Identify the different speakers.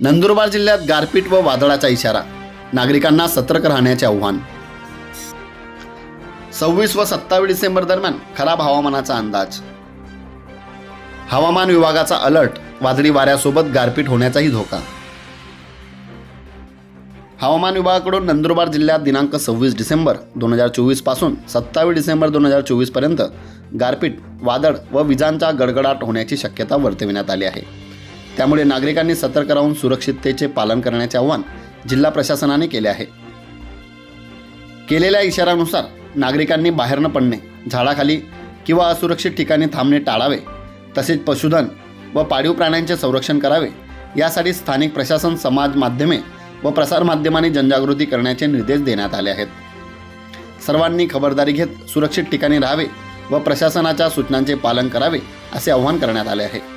Speaker 1: नंदुरबार जिल्ह्यात गारपीट व वादळाचा इशारा. नागरिकांना सतर्क राहण्याचे आव्हान. सव्वीस व सत्तावीस डिसेंबर दरम्यान खराब हवामानाचा अंदाज. हवामान विभागाचा अलर्ट वादळी वाऱ्यासोबत गारपीट होण्याचाही धोका. हवामान विभागाकडून नंदुरबार जिल्ह्यात दिनांक सव्वीस डिसेंबर दोन हजार चोवीसपासून सत्तावीस डिसेंबर दोन हजार चोवीसपर्यंत गारपीट वादळ व विजांचा गडगडाट होण्याची शक्यता वर्तविण्यात आली आहे. त्यामुळे नागरिकांनी सतर्क राहून सुरक्षिततेचे पालन करण्याचे आवाहन जिल्हा प्रशासनाने केले आहे. केलेल्या इशाऱ्यानुसार नागरिकांनी बाहेर न पडणे झाडाखाली किंवा असुरक्षित ठिकाणी थांबणे टाळावे तसेच पशुधन व पाळीव प्राण्यांचे संरक्षण करावे यासाठी स्थानिक प्रशासन समाज माध्यमे व प्रसारमाध्यमांनी जनजागृती करण्याचे निर्देश देण्यात आले आहेत. सर्वांनी खबरदारी घेत सुरक्षित ठिकाणी राहावे व प्रशासनाच्या सूचनांचे पालन करावे असे आवाहन करण्यात आले आहे.